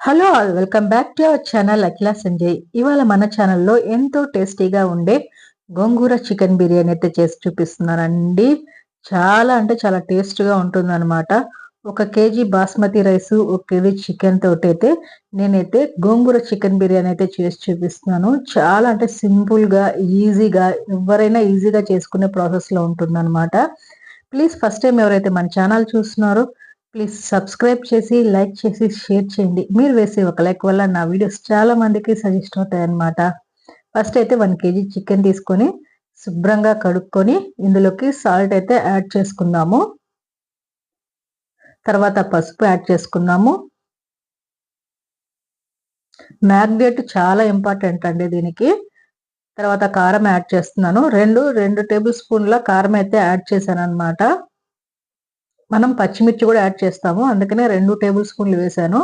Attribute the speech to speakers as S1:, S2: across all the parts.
S1: Hello all welcome back to our channel Akhila Sanjay ఇవాళ మన ఛానల్లో ఎంతో టేస్టీగా ఉండే గోంగూర చికెన్ బిర్యానీ అయితే చేసి చూపిస్తున్నానండి. చాలా అంటే చాలా టేస్ట్గా ఉంటుందన్నమాట. ఒక కేజీ బాస్మతి రైస్ ఒక కేజీ చికెన్ తోటి అయితే నేనైతే గోంగూర చికెన్ బిర్యానీ అయితే చేసి చూపిస్తున్నాను. చాలా అంటే సింపుల్గా ఈజీగా ఎవరైనా ఈజీగా చేసుకునే ప్రాసెస్లో ఉంటుందన్నమాట. ప్లీజ్ ఫస్ట్ టైం ఎవరైతే మన ఛానల్ చూస్తున్నారో ప్లీజ్ సబ్స్క్రైబ్ చేసి లైక్ చేసి షేర్ చేయండి. మీరు వేసే ఒక లైక్ వల్ల నా వీడియోస్ చాలా మందికి సజెస్ట్ అవుతాయన్నమాట. ఫస్ట్ అయితే వన్ కేజీ చికెన్ తీసుకొని శుభ్రంగా కడుక్కొని ఇందులోకి సాల్ట్ అయితే యాడ్ చేసుకుందాము. తర్వాత పసుపు యాడ్ చేసుకున్నాము మ్యాగ్నేట్ చాలా ఇంపార్టెంట్ అండి దీనికి. తర్వాత కారం యాడ్ చేస్తున్నాను. రెండు రెండు టేబుల్ స్పూన్ల కారం అయితే యాడ్ చేశాను అనమాట మనం పచ్చిమిర్చి కూడా యాడ్ చేస్తాము. అందుకనే రెండు టేబుల్ స్పూన్లు వేసాను.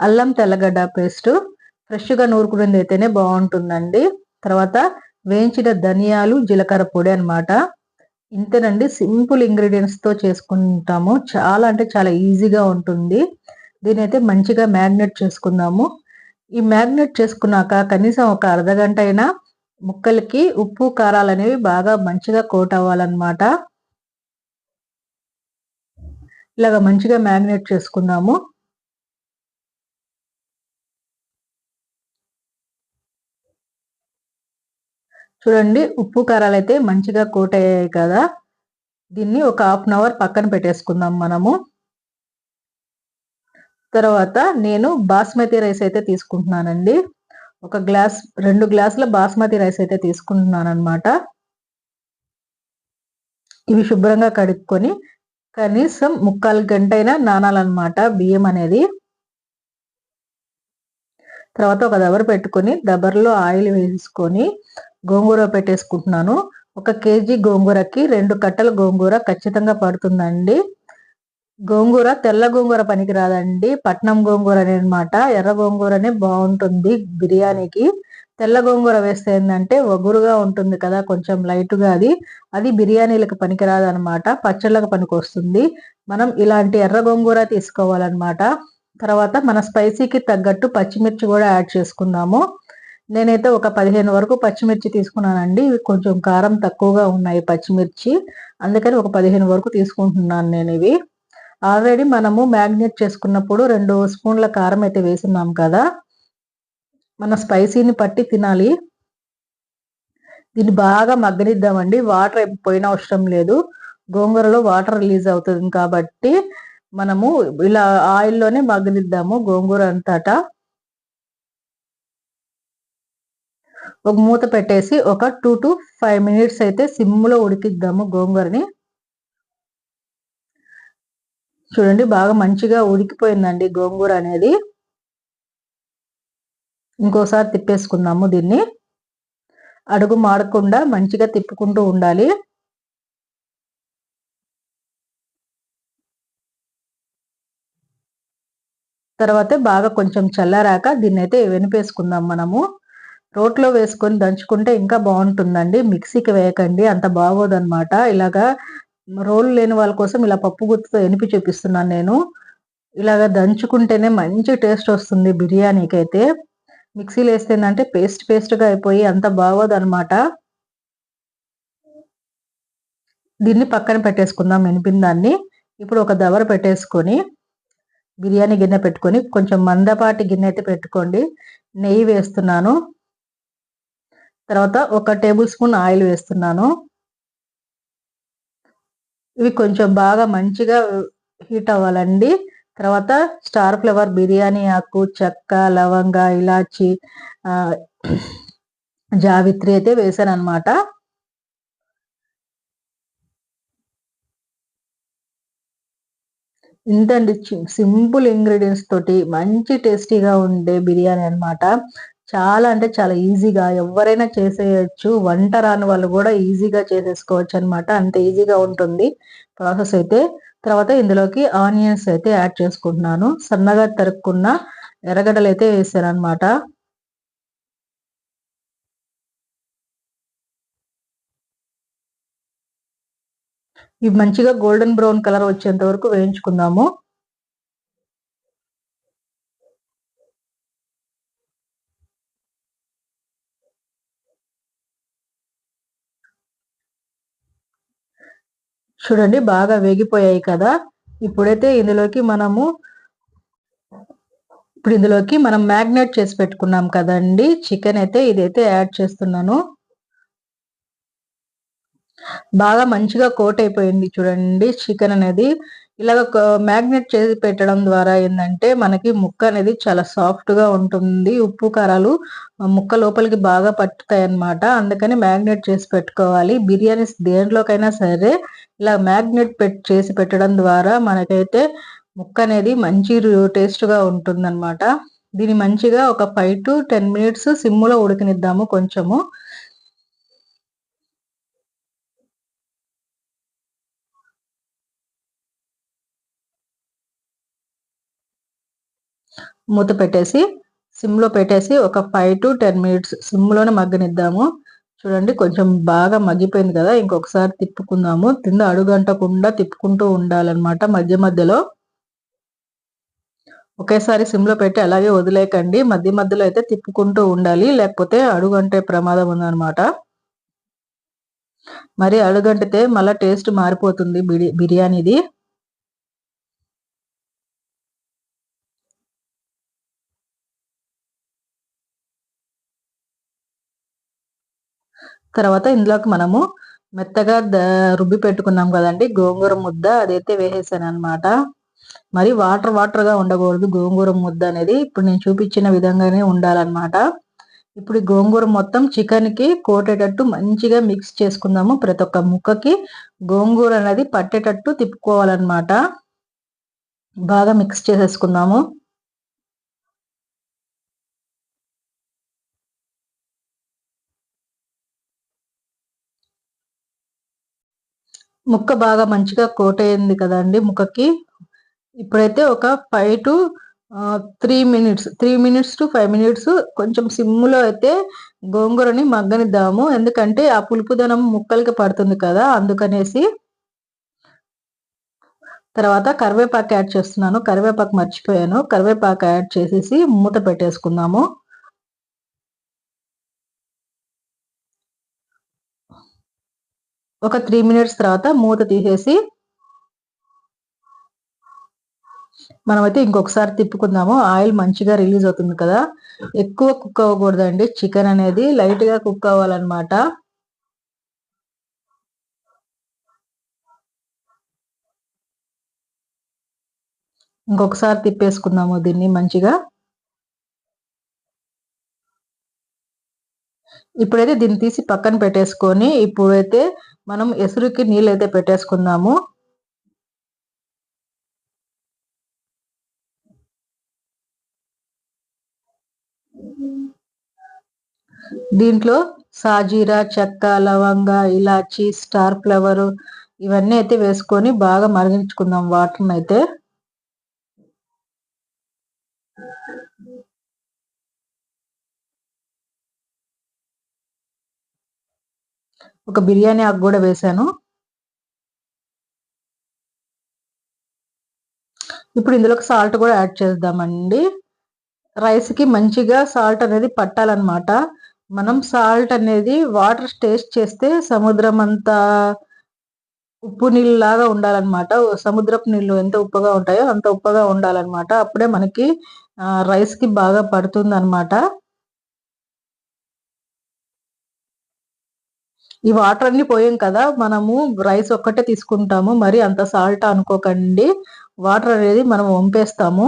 S1: అల్లం తెల్లగడ్డ పేస్ట్. ఫ్రెష్గా నూరుకునేది అయితేనే బాగుంటుందండి. తర్వాత వేయించిన ధనియాలు జీలకర్ర పొడి అనమాట ఇంతేనండి సింపుల్ ఇంగ్రీడియంట్స్తో చేసుకుంటాము. చాలా అంటే చాలా ఈజీగా ఉంటుంది. దీని అయితే మంచిగా మ్యాగ్నెట్ చేసుకుందాము. ఈ మ్యాగ్నెట్ చేసుకున్నాక కనీసం ఒక అర్ధగంట అయినా ముక్కలకి ఉప్పు కారాలు అనేవి బాగా మంచిగా కోట్ అవ్వాలన్నమాట. ఇలాగ మంచిగా మ్యాగ్నేట్ చేసుకుందాము చూడండి ఉప్పు కారాలు అయితే మంచిగా కోట్ అయ్యాయి కదా. దీన్ని ఒక హాఫ్ అన్ అవర్ పక్కన పెట్టేసుకుందాం మనము. తర్వాత నేను బాస్మతి రైస్ అయితే తీసుకుంటున్నానండి. ఒక గ్లాస్ రెండు గ్లాసుల బాస్మతి రైస్ అయితే తీసుకుంటున్నాను అనమాట ఇవి శుభ్రంగా కడుక్కొని కనీసం ముక్కాలు గంట అయినా నానాలన్నమాట. బియ్యం అనేది తర్వాత ఒక దబర పెట్టుకొని దబర్లో ఆయిల్ వేసుకొని గోంగూర పెట్టేసుకుంటున్నాను. ఒక కేజీ గోంగూరకి రెండు కట్టల గోంగూర ఖచ్చితంగా పడుతుందండి. గోంగూర తెల్ల గోంగూర పనికి రాదండి పట్నం గోంగూర అనమాట ఎర్ర గోంగూరనే బాగుంటుంది బిర్యానీకి. తెల్ల గోంగూర వేస్తే ఏంటంటే ఒగురుగా ఉంటుంది కదా కొంచెం లైట్గా అది. అది బిర్యానీలకు పనికిరాదు అనమాట పచ్చళ్ళకు పనికి వస్తుంది మనం ఇలాంటి ఎర్ర గోంగూర తీసుకోవాలన్నమాట. తర్వాత మన స్పైసీకి తగ్గట్టు పచ్చిమిర్చి కూడా యాడ్ చేసుకుందాము. నేనైతే ఒక పదిహేను వరకు పచ్చిమిర్చి తీసుకున్నానండి. ఇవి కొంచెం కారం తక్కువగా ఉన్నాయి పచ్చిమిర్చి. అందుకని ఒక పదిహేను వరకు తీసుకుంటున్నాను నేను ఇవి. ఆల్రెడీ మనము మ్యాగ్నేట్ చేసుకున్నప్పుడు రెండు స్పూన్ల కారం అయితే వేసున్నాం కదా. మన స్పైసీని పట్టి తినాలి. దీన్ని బాగా మగ్గనిద్దామండి. వాటర్ పోయిన అవసరం లేదు. గోంగూరలో వాటర్ రిలీజ్ అవుతుంది కాబట్టి మనము ఇలా ఆయిల్లోనే మగ్గనిద్దాము గోంగూర అంతటా. ఒక మూత పెట్టేసి ఒక టూ టు ఫైవ్ మినిట్స్ అయితే సిమ్లో ఉడికిద్దాము గోంగూరని. చూడండి బాగా మంచిగా ఉడికిపోయిందండి గోంగూర అనేది. ఇంకోసారి తిప్పేసుకుందాము దీన్ని. అడుగు మాడకుండా మంచిగా తిప్పుకుంటూ ఉండాలి. తర్వాత బాగా కొంచెం చల్లారాక దీన్ని అయితే వెనిపేసుకుందాం మనము. రోట్లో వేసుకొని దంచుకుంటే ఇంకా బాగుంటుందండి. మిక్సీకి వేయకండి అంత బాగోదన్నమాట. ఇలాగా రోలు లేని వాళ్ళ కోసం ఇలా పప్పు గుత్తుతో ఎనిపి చూపిస్తున్నాను నేను. ఇలాగ దంచుకుంటేనే మంచి టేస్ట్ వస్తుంది బిర్యానీకి అయితే మిక్సీలో వేస్తేందంటే పేస్ట్ పేస్ట్గా అయిపోయి అంత బాగోదు అనమాట దీన్ని పక్కన పెట్టేసుకుందాం వినిపిందాన్ని దాన్ని ఇప్పుడు ఒక దవర పెట్టేసుకొని బిర్యానీ గిన్నె పెట్టుకొని కొంచెం మందపాటి గిన్నె అయితే పెట్టుకోండి. నెయ్యి వేస్తున్నాను. తర్వాత ఒక టేబుల్ స్పూన్ ఆయిల్ వేస్తున్నాను. ఇవి కొంచెం బాగా మంచిగా హీట్ అవ్వాలండి. తర్వాత స్టార్ ఫ్లవర్ బిర్యానీ ఆకు చెక్క లవంగ ఇలాచి జావిత్రి అయితే వేసాను అనమాట ఇంతండి సింపుల్ ఇంగ్రీడియంట్స్ తోటి మంచి టేస్టీగా ఉండే బిర్యానీ అనమాట చాలా అంటే చాలా ఈజీగా ఎవరైనా చేసేయచ్చు వంట రాని వాళ్ళు కూడా ఈజీగా చేసేసుకోవచ్చు అనమాట అంత ఈజీగా ఉంటుంది ప్రాసెస్ అయితే. తర్వాత ఇందులోకి ఆనియన్స్ అయితే యాడ్ చేసుకుంటున్నాను. సన్నగా తరుక్కున్న ఎర్రగడ్డలు అయితే వేసాను అనమాట ఇవి మంచిగా గోల్డెన్ బ్రౌన్ కలర్ వచ్చేంత వరకు వేయించుకుందాము. చూడండి బాగా వేగిపోయాయి కదా. ఇప్పుడైతే ఇందులోకి మనము ఇప్పుడు ఇందులోకి మనం మ్యాగ్నేట్ చేసి పెట్టుకున్నాం కదండి. చికెన్ అయితే ఇదైతే యాడ్ చేస్తున్నాను. బాగా మంచిగా కోట్ అయిపోయింది చూడండి చికెన్ అనేది. ఇలాగ మ్యాగ్నెట్ చేసి పెట్టడం ద్వారా ఏంటంటే మనకి ముక్క అనేది చాలా సాఫ్ట్గా ఉంటుంది. ఉప్పు కారాలు ముక్క లోపలికి బాగా పట్టుతాయి అన్నమాట అందుకని మ్యాగ్నెట్ చేసి పెట్టుకోవాలి. బిర్యానీ దేంట్లోకైనా సరే ఇలా మ్యాగ్నెట్ పెట్ చేసి పెట్టడం ద్వారా మనకైతే ముక్క అనేది మంచి టేస్ట్గా ఉంటుంది దీన్ని మంచిగా ఒక ఫైవ్ టు టెన్ మినిట్స్ సిమ్లో ఉడికినిద్దాము కొంచెము. మూత పెట్టేసి సిమ్లో పెట్టేసి ఒక ఫైవ్ టు టెన్ మినిట్స్ సిమ్లోనే మగ్గనిద్దాము. చూడండి కొంచెం బాగా మగ్గిపోయింది కదా ఇంకొకసారి తిప్పుకుందాము. కింద అడుగంటకుండా తిప్పుకుంటూ ఉండాలన్నమాట మధ్య మధ్యలో. ఒకేసారి సిమ్లో పెట్టి అలాగే వదిలేకండి మధ్య మధ్యలో అయితే తిప్పుకుంటూ ఉండాలి లేకపోతే అడుగంటే ప్రమాదం ఉందన్నమాట. మరి అడుగంటితే మళ్ళీ టేస్ట్ మారిపోతుంది బిర్యానీది. తర్వాత ఇందులోకి మనము మెత్తగా రుబ్బి పెట్టుకున్నాం కదండి. గోంగూర ముద్ద అదైతే వేసేసాను అనమాట మరి వాటర్ వాటర్గా ఉండకూడదు. గోంగూర ముద్ద అనేది ఇప్పుడు నేను చూపించిన విధంగానే ఉండాలన్నమాట. ఇప్పుడు గోంగూర మొత్తం చికెన్కి కోటేటట్టు మంచిగా మిక్స్ చేసుకుందాము. ప్రతి ఒక్క ముక్కకి గోంగూర అనేది పట్టేటట్టు తిప్పుకోవాలన్నమాట. బాగా మిక్స్ చేసేసుకుందాము. ముక్క బాగా మంచిగా కోట్ అయింది కదండి ముక్కకి. ఇప్పుడైతే ఒక five to three minutes three minutes to five minutes కొంచెం సిమ్లో అయితే గోంగూరని మగ్గనిద్దాము. ఎందుకంటే ఆ పులుపుదనం ముక్కలకి పడుతుంది కదా అందుకనేసి తర్వాత కరివేపాకు యాడ్ చేస్తున్నాను. కరివేపాకు మర్చిపోయాను. కరివేపాకు యాడ్ చేసేసి మూత పెట్టేసుకుందాము. ఒక త్రీ మినిట్స్ తర్వాత మూత తీసేసి మనమైతే ఇంకొకసారి తిప్పుకుందాము. ఆయిల్ మంచిగా రిలీజ్ అవుతుంది కదా. ఎక్కువ కుక్ అవ్వకూడదండి. చికెన్ అనేది లైట్గా కుక్ అవ్వాలన్నమాట. ఇంకొకసారి తిప్పేసుకుందాము దీన్ని మంచిగా. ఇప్పుడైతే దీన్ని తీసి పక్కన పెట్టేసుకొని ఇప్పుడైతే మనం ఎసురుకి నీళ్ళు అయితే పెట్టేసుకుందాము. దీంట్లో సాజీరా చెక్క లవంగ ఇలాచి స్టార్ ఫ్లవర్ ఇవన్నీ అయితే వేసుకొని బాగా మరిగించుకుందాం వాటర్ని అయితే ఒక బిర్యానీ ఆకు కూడా వేసాను. ఇప్పుడు ఇందులోకి సాల్ట్ కూడా యాడ్ చేద్దామండి. రైస్కి మంచిగా సాల్ట్ అనేది పట్టాలన్నమాట. మనం సాల్ట్ అనేది వాటర్ టేస్ట్ చేస్తే సముద్రం అంతా ఉప్పు నీళ్ళు లాగా ఉండాలన్నమాట. సముద్రపు నీళ్ళు ఎంత ఉప్పగా ఉంటాయో అంత ఉప్పగా ఉండాలన్నమాట. అప్పుడే మనకి రైస్కి బాగా పడుతుంది అనమాట ఈ వాటర్ అన్ని పోయాం కదా మనము రైస్ ఒక్కటే తీసుకుంటాము. మరి అంత సాల్ట్ అనుకోకండి. వాటర్ అనేది మనం వంపేస్తాము.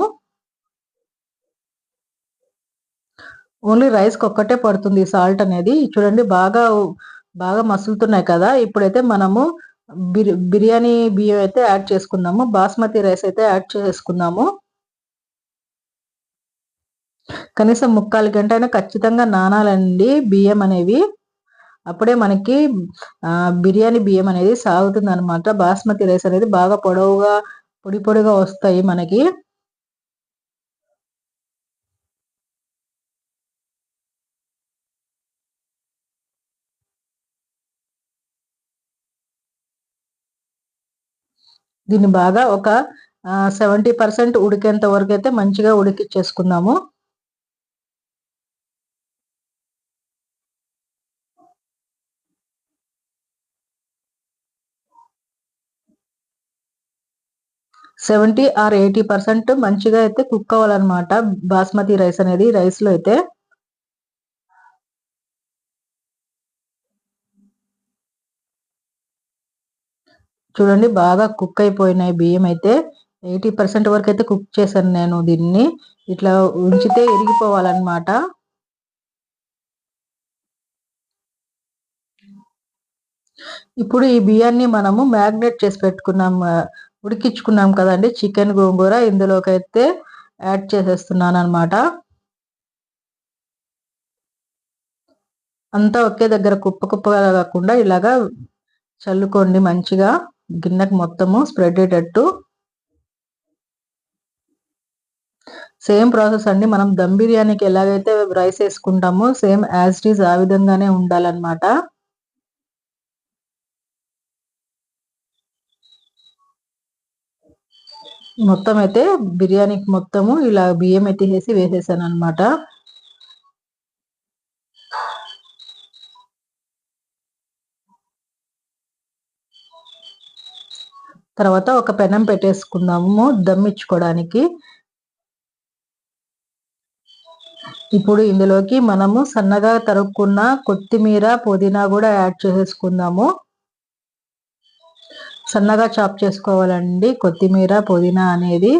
S1: ఓన్లీ రైస్కి ఒక్కటే పడుతుంది సాల్ట్ అనేది. చూడండి బాగా బాగా మసులుతున్నాయి కదా. ఇప్పుడైతే మనము బిర్యానీ బియ్యం అయితే యాడ్ చేసుకుందాము బాస్మతి రైస్ అయితే యాడ్ చేసుకుందాము కనీసం ముక్కాలు గంట అయినా ఖచ్చితంగా నానాలండి బియ్యం అనేవి. అప్పుడే మనకి బిర్యానీ బియ్యం అనేది సాగుతుంది అనమాట బాస్మతి రైస్ అనేది బాగా పొడవుగా పొడి పొడిగా వస్తాయి మనకి. దీన్ని బాగా ఒక సెవెంటీ పర్సెంట్ ఉడికేంత వరకు అయితే మంచిగా ఉడికిచ్చేసుకుందాము సెవెంటీ ఆర్ ఎయిటీ పర్సెంట్ మంచిగా అయితే కుక్ అవ్వాలన్నమాట. బాస్మతి రైస్ అనేది రైస్లో అయితే. చూడండి బాగా కుక్ అయిపోయినాయి బియ్యం అయితే. ఎయిటీ పర్సెంట్ వరకు అయితే కుక్ చేశాను నేను దీన్ని. ఇట్లా ఉంచితే ఇరిగిపోవాలన్నమాట ఇప్పుడు ఈ బియ్యాన్ని మనము మ్యాగ్నేట్ చేసి పెట్టుకున్నాం ఉడికించుకున్నాం కదండి. చికెన్ గోంగూర ఇందులోకి అయితే యాడ్ చేసేస్తున్నాను అనమాట అంతా ఒకే దగ్గర కుప్ప కుప్పగా కాకుండా ఇలాగా చల్లుకోండి మంచిగా. గిన్నెకు మొత్తము స్ప్రెడ్ అయ్యేటట్టు. సేమ్ ప్రాసెస్ అండి. మనం దమ్ బిర్యానీకి ఎలాగైతే రైస్ వేసుకుంటామో సేమ్ యాజ్ ఇట్ ఈజ్ ఆ విధంగానే ఉండాలన్నమాట. మొత్తం అయితే బిర్యానీకి మొత్తము ఇలా బియ్యం ఎత్తిసేసి వేసేసాను అనమాట తర్వాత ఒక పెనం పెట్టేసుకుందాము దమ్ ఇచ్చుకోవడానికి ఇప్పుడు ఇందులోకి మనము సన్నగా తరుక్కున్న కొత్తిమీర పుదీనా కూడా యాడ్ చేసేసుకుందాము. సన్నగా చాప్ చేసుకోవాలండి. కొత్తిమీర పుదీనా అనేది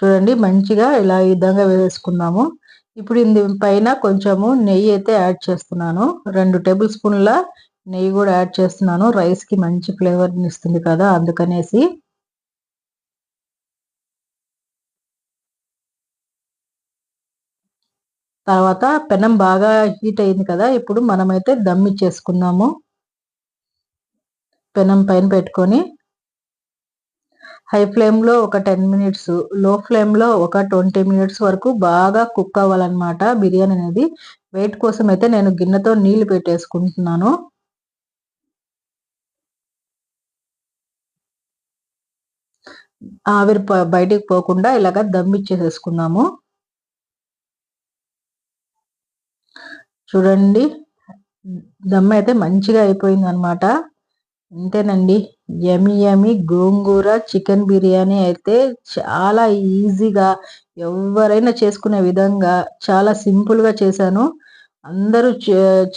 S1: చూడండి మంచిగా ఇలా ఈ విధంగా వేసుకున్నాము ఇప్పుడు ఇంది పైన కొంచెము నెయ్యి అయితే యాడ్ చేస్తున్నాను. రెండు టేబుల్ స్పూన్ల నెయ్యి కూడా యాడ్ చేస్తున్నాను. రైస్కి మంచి ఫ్లేవర్ని ఇస్తుంది కదా అందుకనేసి తర్వాత పెనం బాగా హీట్ అయింది కదా ఇప్పుడు మనమైతే దమ్ ఇచ్చేసుకున్నాము. పెనం పైన పెట్టుకొని హై ఫ్లేమ్లో ఒక టెన్ మినిట్స్లో ఫ్లేమ్లో ఒక ట్వంటీ మినిట్స్ వరకు బాగా కుక్ అవ్వాలన్నమాట బిర్యానీ అనేది. వెయిట్ కోసం అయితే నేను గిన్నెతో నీళ్ళు పెట్టేసుకుంటున్నాను. ఆవిరి బయటికి పోకుండా ఇలాగ దమ్ ఇచ్చేసేసుకున్నాము. చూడండి. దమ్ అయితే మంచిగా అయిపోయింది అనమాట అంతేనండి యమి యమి గోంగూర చికెన్ బిర్యానీ అయితే చాలా ఈజీగా ఎవరైనా చేసుకునే విధంగా చాలా సింపుల్గా చేశాను. అందరూ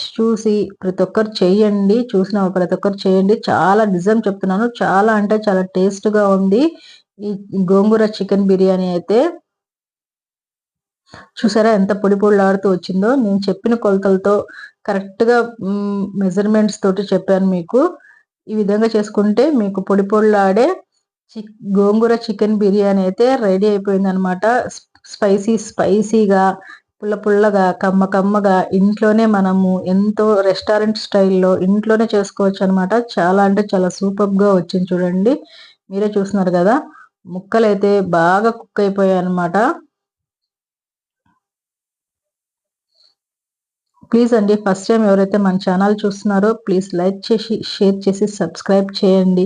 S1: చూసి ప్రతి ఒక్కరు చేయండి. చూసిన ప్రతి ఒక్కరు చేయండి. చాలా నిజం చెప్తున్నాను. చాలా అంటే చాలా టేస్ట్గా ఉంది. ఈ గోంగూర చికెన్ బిర్యానీ అయితే. చూసారా ఎంత పొడి పొడిలాడుతూ వచ్చిందో? నేను చెప్పిన కొలతలతో కరెక్ట్గా మెజర్మెంట్స్ తోటి చెప్పాను మీకు. ఈ విధంగా చేసుకుంటే మీకు పొడి పొడిలాడే చిక్ గోంగూర చికెన్ బిర్యానీ అయితే రెడీ అయిపోయింది అనమాట స్పైసీ స్పైసీగా పుల్ల పుల్లగా కమ్మ కమ్మగా ఇంట్లోనే మనము ఎంతో రెస్టారెంట్ స్టైల్లో ఇంట్లోనే చేసుకోవచ్చు అనమాట చాలా అంటే చాలా సూపర్గా వచ్చింది చూడండి. మీరే చూస్తున్నారు కదా. ముక్కలు అయితే బాగా కుక్ అయిపోయాయి అనమాట ప్లీజ్ అండి ఫస్ట్ టైం ఎవరైతే మన ఛానల్ చూస్తున్నారో ప్లీజ్ లైక్ చేసి షేర్ చేసి సబ్స్క్రైబ్ చేయండి.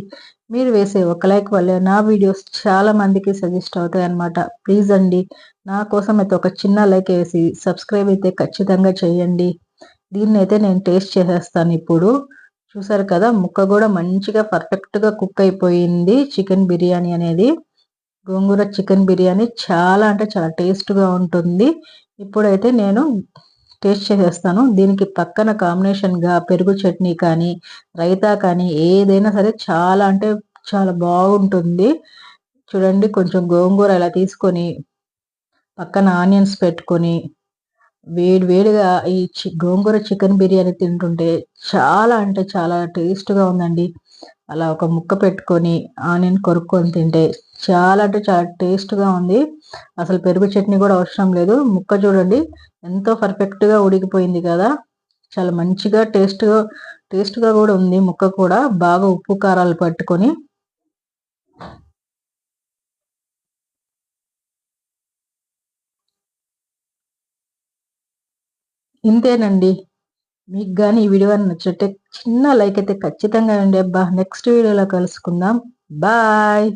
S1: మీరు వేసే ఒక లైక్ వల్లే నా వీడియోస్ చాలా మందికి సజెస్ట్ అవుతాయి అనమాట ప్లీజ్ అండి నా కోసం అయితే ఒక చిన్న లైక్ వేసి సబ్స్క్రైబ్ అయితే ఖచ్చితంగా చేయండి. దీన్ని అయితే నేను టేస్ట్ చేసేస్తాను ఇప్పుడు. చూసారు కదా ముక్క కూడా మంచిగా పర్ఫెక్ట్గా కుక్ అయిపోయింది చికెన్ బిర్యానీ అనేది. గోంగూర చికెన్ బిర్యానీ చాలా అంటే చాలా టేస్ట్గా ఉంటుంది. ఇప్పుడైతే నేను టేస్ట్ చేసేస్తాను. దీనికి పక్కన కాంబినేషన్గా పెరుగు చట్నీ కానీ రైతా కానీ ఏదైనా సరే చాలా అంటే చాలా బాగుంటుంది. చూడండి కొంచెం గోంగూర ఇలా తీసుకొని పక్కన ఆనియన్స్ పెట్టుకొని వేడి వేడిగా ఈ గోంగూర చికెన్ బిర్యానీ తింటుంటే చాలా అంటే చాలా టేస్ట్గా ఉందండి. అలా ఒక ముక్క పెట్టుకొని ఆనియన్ కొరుక్కొని తింటే చాలా అంటే చాలా టేస్ట్గా ఉంది. అసలు పెరుగు చట్నీ కూడా అవసరం లేదు. ముక్క చూడండి ఎంతో పర్ఫెక్ట్గా ఉడికిపోయింది కదా. చాలా మంచిగా టేస్ట్గా టేస్ట్గా కూడా ఉంది ముక్క కూడా. బాగా ఉప్పు కారాలు పట్టుకొని. ఇంతేనండి. మీకు కానీ ఈ వీడియో నచ్చితే చిన్న లైక్ అయితే ఖచ్చితంగా అండి అబ్బా. నెక్స్ట్ వీడియోలో కలుసుకుందాం. బాయ్